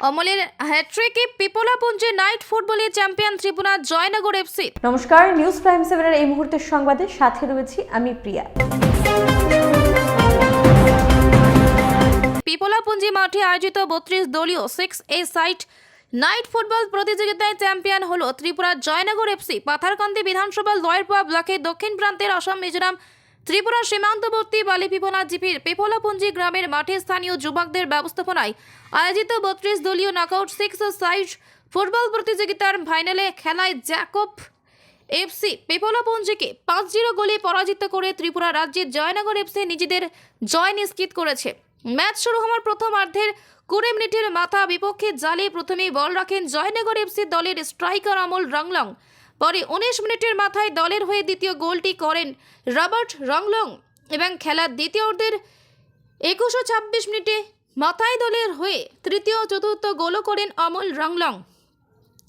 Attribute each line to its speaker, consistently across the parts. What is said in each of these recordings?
Speaker 1: অমলের হ্যাট্রিকে পিপলাপুঞ্জে নাইট ফুটবলে চ্যাম্পিয়ন ত্রিপুরা জয়নগর এফসি
Speaker 2: নমস্কার নিউজ প্রাইম সেভেনের এই মুহূর্তের সংবাদে সাথে রয়েছি আমি প্রিয়া।
Speaker 1: পিপলাপুঞ্জি মাঠে আয়োজিত বত্রিশ দলীয় six a side night football প্রতিযোগিতায় চ্যাম্পিয়ন হল ত্রিপুরার জয়নগর এফসি পাথারকান্দি বিধানসভা লয়েরপোয়া ব্লকের দক্ষিণ প্রান্তের অসম মিজোরাম ত্রিপুরা সীমান্তবর্তী বালিপিপনা জিপির পেপলাপুঞ্জি গ্রামের মাঠে স্থানীয় যুবকদের ব্যবস্থাপনায় আয়োজিত বত্রিশ দলীয় নকআউট সিক্স সাইজ ফুটবল প্রতিযোগিতার ফাইনালে খেলায় জ্যাকব এফসি পেপলাপুঞ্জিকে পাঁচ জিরো গোলে পরাজিত করে ত্রিপুরা রাজ্যের জয়নগর এফসি নিজেদের জয় নিশ্চিত করেছে। ম্যাচ শুরু হওয়ার প্রথম প্রথমার্ধের কুড়ি মিনিটের মাথা বিপক্ষে জালে প্রথমেই বল রাখেন জয়নগর এফসি দলের স্ট্রাইকার অমল রংলং। পরে উনিশ মিনিটের মাথায় দলের হয়ে দ্বিতীয় গোলটি করেন রবার্ট রংলং এবং খেলার দ্বিতীয় অর্ধের একুশো ছাব্বিশ মিনিটে মাথায় দলের হয়ে তৃতীয় চতুর্থ গোলও করেন অমল রংলং।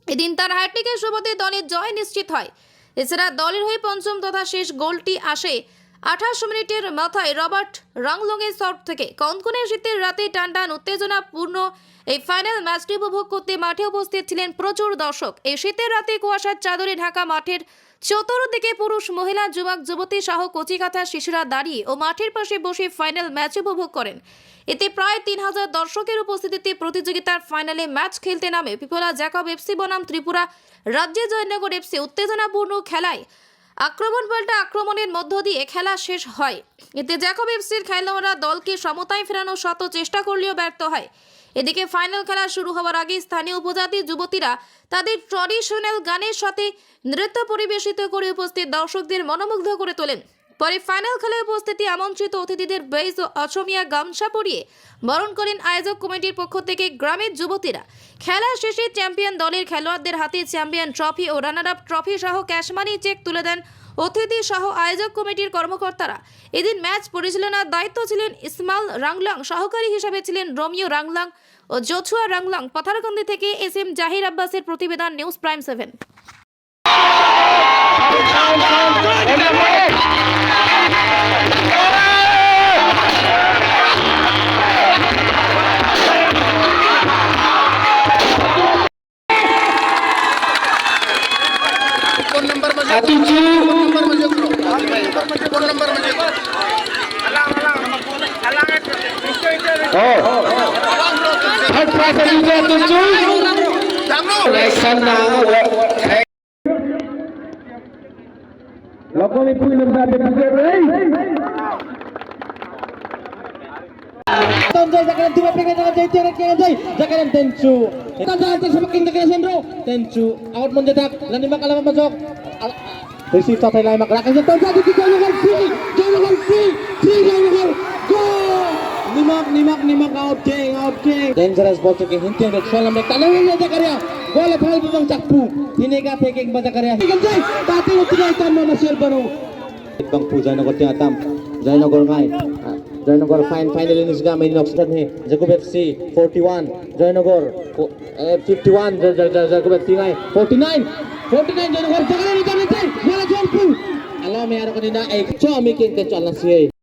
Speaker 1: এদিন তার হ্যাট্রিকের সুবাদে দলের জয় নিশ্চিত হয়। এছাড়া দলের হয়ে পঞ্চম তথা শেষ গোলটি আসে আঠাশ মিনিটের মাথায় রবার্ট রংলংয়ের শট থেকে কনকনে শীতের রাতে টানটান উত্তেজনাপূর্ণ। এই ফাইনাল ম্যাচটি উপভোগ করতে মাঠে উপস্থিত ছিলেন প্রচুর দর্শক। এই শীতের রাতে কুয়াশার চাদরে ঢাকা মাঠের চতুর্দিকে পুরুষ, মহিলা, যুবক, যুবতী সহ কচিকাথা শিশুরা দাঁড়িয়ে ও মাঠের পাশে বসে ফাইনাল ম্যাচ উপভোগ করেন। এতে প্রায় তিন হাজার দর্শকের উপস্থিতিতে প্রতিযোগিতার ফাইনালে ম্যাচ খেলতে নামে পিপলা জ্যাকব এফসি বনাম ত্রিপুরা। রাজ্যে জয়নগর এফসি উত্তেজনাপূর্ণ খেলায় আক্রমণ পাল্টা আক্রমণের মধ্য দিয়ে খেলা শেষ হয়। এতে জ্যাকব এফসির খেলোয়াড়রা দলকে সমতায় ফেরানোর শত চেষ্টা করলেও ব্যর্থ হয়। এদিকে ফাইনাল খেলা শুরু হওয়ার আগে স্থানীয় উপজাতি যুবতীরা তাদের ট্র্যাডিশনাল গানের সাথে নৃত্য পরিবেশিত করে উপস্থিত দর্শকদের মনোমুগ্ধ করে তোলেন। পরে ফাইনাল খেলায় উপস্থিতি আমন্ত্রিত অতিথিদের বেজ ও অসমিয়া গামছা পরিয়ে বরণ করেন আয়োজক কমিটির পক্ষ থেকে গ্রামের যুবতীরা খেলা শেষে চ্যাম্পিয়ন দলের খেলোয়াড়দের হাতে চ্যাম্পিয়ন ট্রফি ও রানার আপ ট্রফি সহ ক্যাশমানি চেক তুলে দেন অতিথি সহ আয়োজক কমিটির কর্মকর্তারা এদিন ম্যাচ পরিচালনার দায়িত্ব ছিলেন ইসমাল রাংলাং সহকারী হিসেবে ছিলেন রোমিও রাংলাং ও জোছুয়া রাংলাং পাথারকান্দি থেকে এস এম জাহির আব্বাসের প্রতিবেদন news prime seven
Speaker 3: satuju Lokal ibu ilmu sahabat
Speaker 4: Jangan Zakaran tiba pengen dengan tiara kian Anjay, Zakaran Tencu. Kanza Anjay semakin ke Sendro, Tencu out mencetak, lima kali masuk. Receive sampai lain makalakan sentuh jadi tiga dengan free, dengan free, tiga dengan. Nimak, nimak, nimak out king, out king. Dangerous ball to king, hinting ke Sholam Bek, tanah ini cakpu, hinega peking bang Zakaria. Anjay, tadi tiga mau masih beru. Bang Pu Zainogor tam, Zainogor ngai. Jayanagar fine finally nis ga main oxygen he Jacob FC 41 Jayanagar fo- eh, 51 Ja- Ja- Ja- Jacob FC ngay 49 49 Jayanagar Jagana ni kami tay wala jump Alam mo yaro kanina ay cho mi king kan chala siya